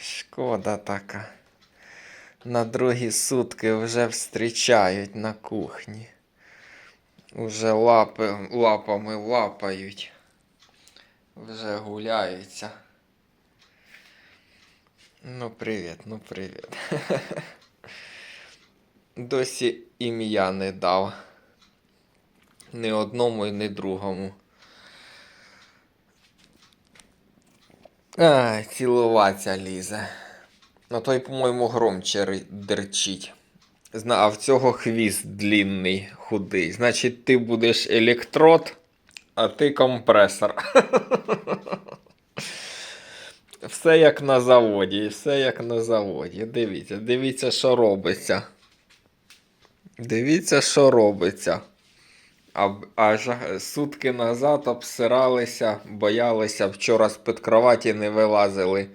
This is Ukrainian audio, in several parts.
Шкода така. На другі сутки вже встрічають на кухні. Уже лапи, лапами лапають. Вже гуляються. Ну, привіт, ну привіт. Досі ім'я не дав. Ні одному і ні другому. Ай, цілуватися лізе. Ну той, по-моєму, громче дерчить. Зна, а в цього хвіст длінний, худий. Значить, ти будеш електрод, а ти компресор. Все як на заводі, все як на заводі. Дивіться, дивіться, що робиться. Дивіться, що робиться. Аж сутки назад обсиралися, боялися, вчора з-під кроваті не вилазили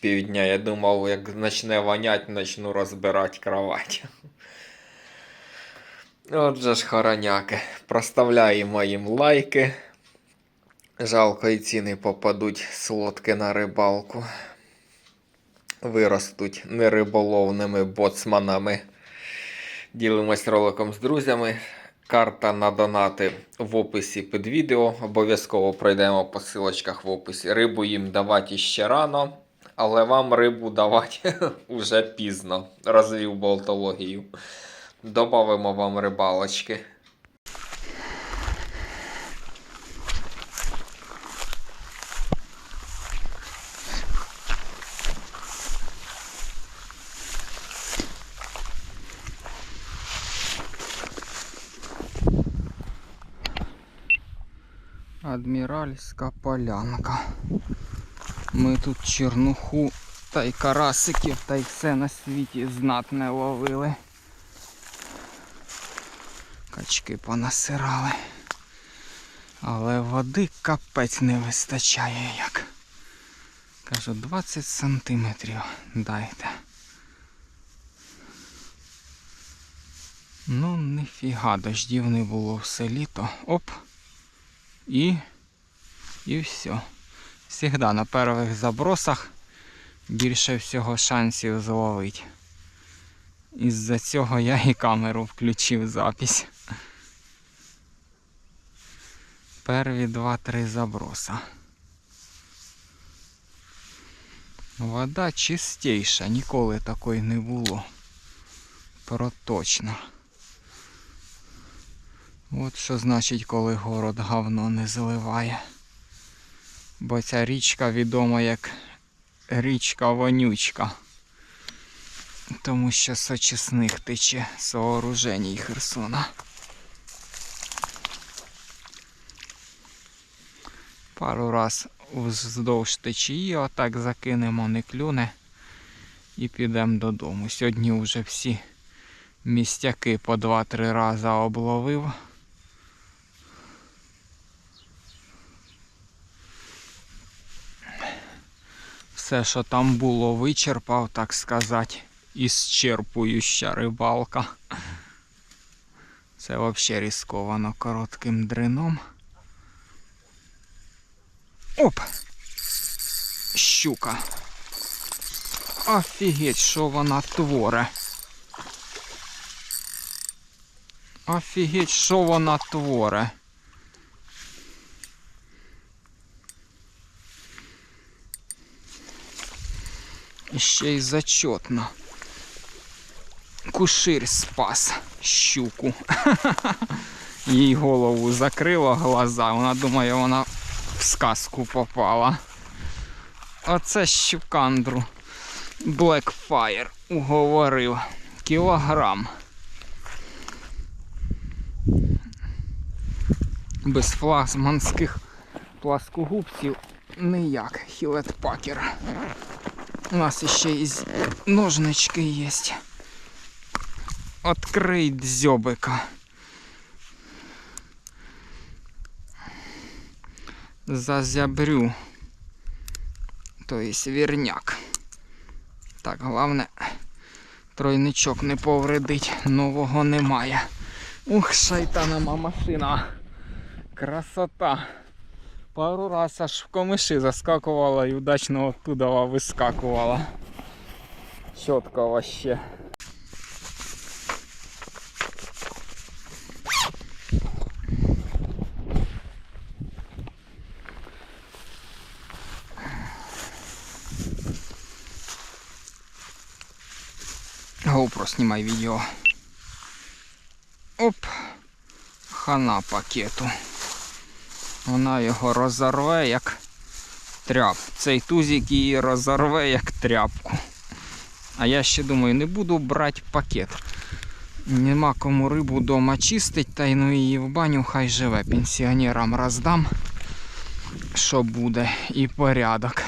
півдня. Я думав, як почне вонять, почну розбирати кровать. Отже ж, хороняки, проставляємо їм лайки. Жалко, і ціни попадуть солодки на рибалку. Виростуть нериболовними боцманами. Ділимось роликом з друзями. Карта на донати в описі під відео. Обов'язково пройдемо по силочках в описі. Рибу їм давати ще рано, але вам рибу давати вже пізно. Розвів болтологію. Добавимо вам рибалочки. Адміральська полянка. Ми тут чернуху та й карасиків, та й все на світі знатне ловили. Качки понасирали. Але води капець не вистачає як. Кажу, 20 сантиметрів дайте. Ну, ніфіга, дождів не було все літо. Оп. І. І все. Всегда на перших забросах більше всього шансів зловити. Із-за цього я і камеру включив запись. Перві два-три заброса. Вода чистіша, ніколи такої не було. Проточно. От що значить, коли город говно не зливає. Бо ця річка відома як річка вонючка. Тому що з очисних тече сооруженій Херсона. Пару раз вздовж течії отак закинемо, не клюне і підемо додому. Сьогодні вже всі містяки по 2-3 рази обловив. Все, що там було, вичерпав, так сказати, ісчерпуюча рибалка. Це взагалі рисковано коротким дрином. Оп! Щука. Офігеть, що вона творе. Офігеть, що вона творе. Ще й зачетно. Кушир спас щуку. Їй голову закрило глаза. Вона думає, вона в сказку попала. Оце щукандру. Blackfire уговорив. Кілограм. Без флагманських пласкогубців ніяк. Хілет пакер. У нас ще і ножнички є. Открий дзьобика. Зазябрю. То є вірняк. Так, головне, тройничок не повредить, нового немає. Ух, шайтанова машина. Красота. Пару раз аж в комиші заскакувала і удачно оттуда вискакувала. Чітко вообще. GoPro, снимай видео. Оп. Хана пакету. Вона його розорве як тряп. Цей тузик її розорве як тряпку. А я ще думаю, не буду брати пакет. Нема кому рибу вдома чистить, та й ну її в баню хай живе. Пенсіонерам роздам, що буде, і порядок.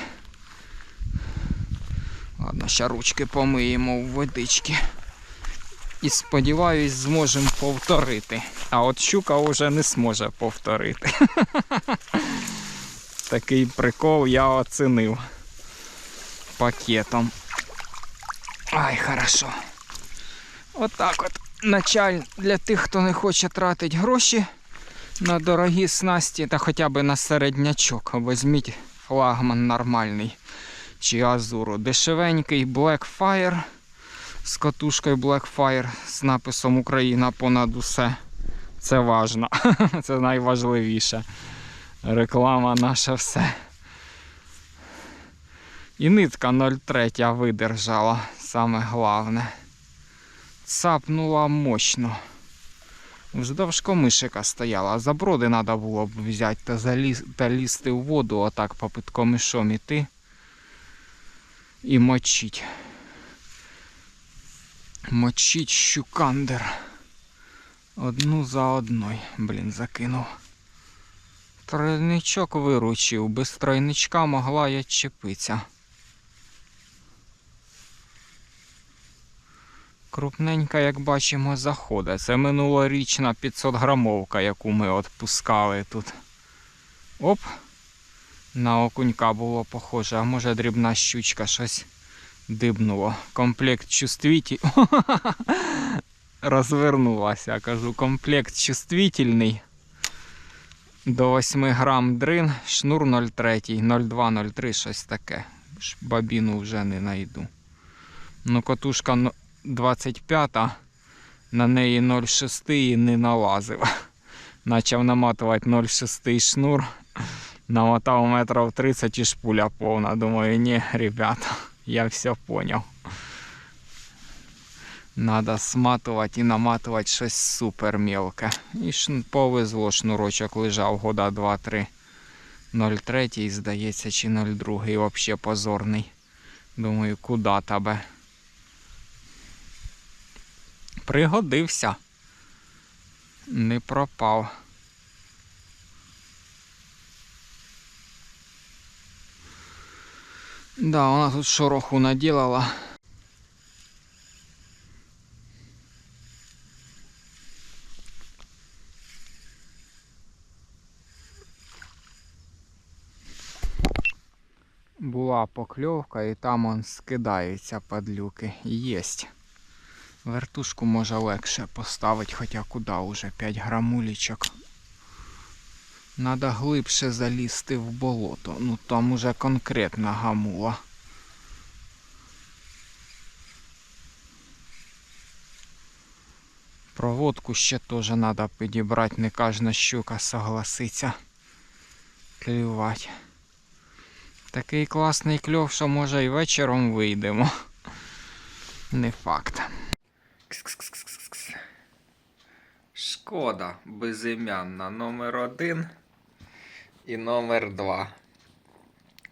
Ладно, ще ручки помиємо в водички. І сподіваюсь, зможемо повторити. А от щука вже не зможе повторити. Такий прикол я оцінив пакетом. Ай, хорошо. Отак от, Началь для тих, хто не хоче тратити гроші на дорогі снасті та хоча б на середнячок. Візьміть флагман нормальний чи азуру. Дешевенький Blackfire з катушкою Blackfire з написом Україна понад усе. Це важно. Це найважливіше. Реклама наша все. І нитка 0,3 видержала, саме головне. Цапнула мощно. Вздовж комишика стояла, заброди треба було б взяти та, заліз, та лізти в воду, отак попід комишом іти і мочить. Мочить щукандер. Одну за одною, блін, закинув. Тройничок виручив, без тройничка могла я чепитися. Крупненька, як бачимо, заходить. Це минулорічна 500 грамовка, яку ми відпускали тут. Оп! На окунька було похоже, а може дрібна щучка щось дибнуло. Комплект чувствитель. Розвернулася, кажу, комплект чувствительний. До 8 грам дрин, шнур 0,3, 0,2, 0,3, щось таке. Бабіну вже не знайду. Ну, котушка 25, на неї 0,6 і не налазив. Почав наматувати 0,6 шнур. Намотав метрів 30 і шпуля повна. Думаю, ні, ребята, я все поняв. Надо сматувати і наматувати щось супер мелке. І повезло, шнурочок лежав года 2-3. 0,3, здається, чи 0,2 взагалі позорний. Думаю, куди тебе? Пригодився. Не пропав. Да, вона тут шороху наделала. Була покльовка і там он скидаються падлюки. Єсть. Вертушку може легше поставити, хоча куди уже 5 грамулічок. Надо глибше залізти в болото. Ну там уже конкретна гамула. Проводку ще теж треба підібрати, не кожна щука согласиться клювати. Такий класний кльов, що може і вечором вийдемо. Не факт. Шкода безім'янна номер один і номер два.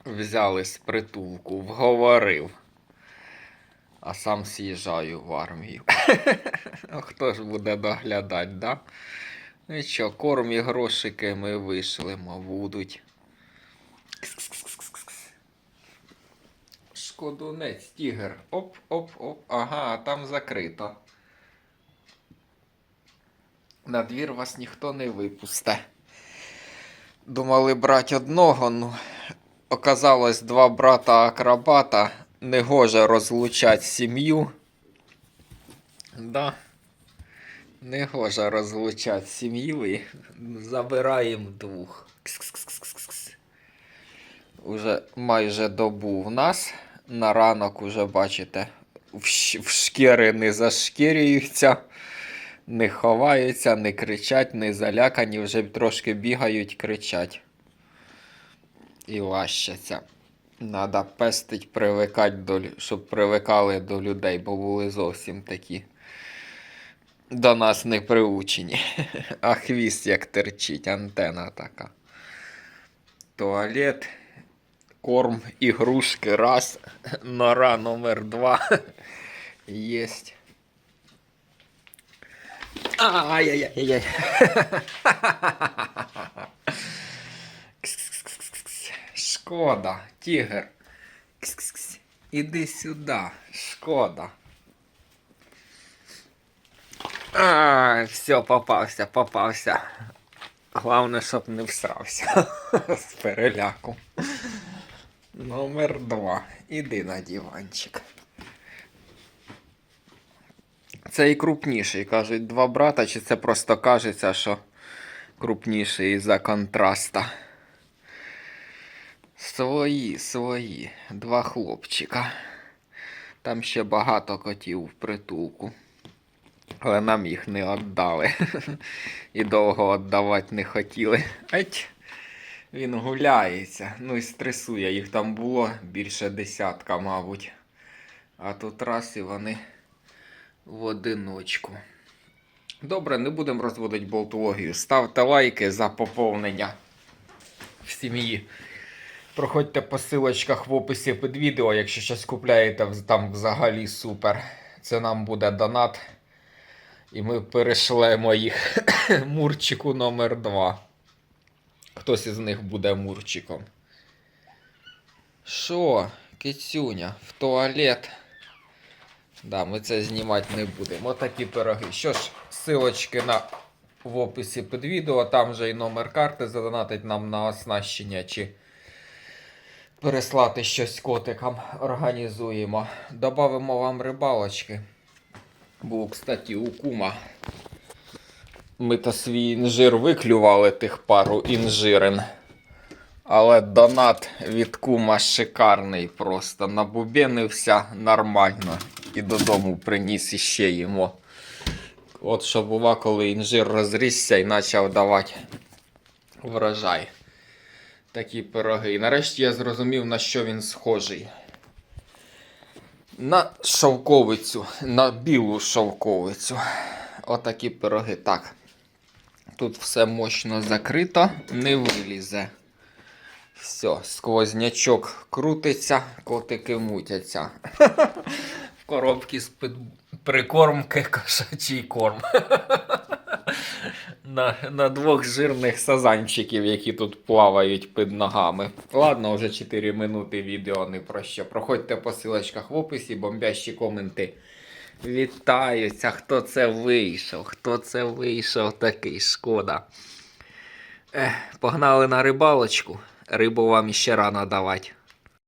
Взяли з притулку, вговорив. А сам з'їжджаю в армію. Хто ж буде доглядати, да? Ну що, корм і грошики ми вишлемо, будуть. Шкодунець, тігр. Оп, оп, оп. Ага, там закрито. На двір вас ніхто не випусте. Думали брати одного, ну оказалось два брата акробата. Негоже розлучать сім'ю. Да. Негоже розлучать сім'ю і забираємо двох. Кс-кс-кс-кс-кс. Уже майже добу в нас. На ранок уже бачите, в, в шкіри не зашкірюються, не ховаються, не кричать, не залякані, вже трошки бігають, кричать. І лащаться. Надо пестить, привикати до, щоб привикали до людей, бо були зовсім такі до нас не приучені. А хвіст як терчить, антена така. Туалет, корм, ігрушки раз, нора номер два. Єсть. Ай-яй-яй-яй. Кс-кс-кс-кс-кс. Шкода, тігр. Іди сюди, шкода. А, все, попався, попався. Главне, щоб не всрався з переляку. Номер два. Іди на диванчик. Це і крупніший, кажуть, два брата, чи це просто кажеться, що крупніший із-за контраста. Свої, свої, два хлопчика. Там ще багато котів в притулку. Але нам їх не віддали. І довго віддавати не хотіли. Ать, він гуляється. Ну і стресує. Їх там було більше десятка, мабуть. А тут раз і вони в одиночку. Добре, не будемо розводити болтологію. Ставте лайки за поповнення в сім'ї. Проходьте по силочках в описі під відео, якщо щось купляєте, там взагалі супер. Це нам буде донат. І ми перешлемо їх Мурчику номер 2. Хтось із них буде Мурчиком. Що, кицюня, в туалет? Да, ми це знімати не будемо. Отакі пироги. Що ж, силочки на в описі під відео, там же і номер карти задонатить нам на оснащення чи переслати щось котикам. Організуємо. Добавимо вам рибалочки. Був, кстати, у кума. Ми то свій інжир виклювали тих пару інжирин. Але донат від кума шикарний просто. Набубенився нормально. І додому приніс іще йому. От що бува, коли інжир розрісся і почав давати врожай. Такі пироги. І нарешті я зрозумів, на що він схожий. На шовковицю, на білу шовковицю. Отакі пироги. Так. Тут все мощно закрито, не вилізе. Все, сквознячок крутиться, котики мутяться. В коробці з прикормки кошачий корм. на, на двох жирних сазанчиків, які тут плавають під ногами. Ладно, вже 4 минути відео не про що. Проходьте по силочках в описі, бомбящі коменти. Вітаються, хто це вийшов, хто це вийшов такий, шкода. Ех, погнали на рибалочку. Рибу вам іще рано давати.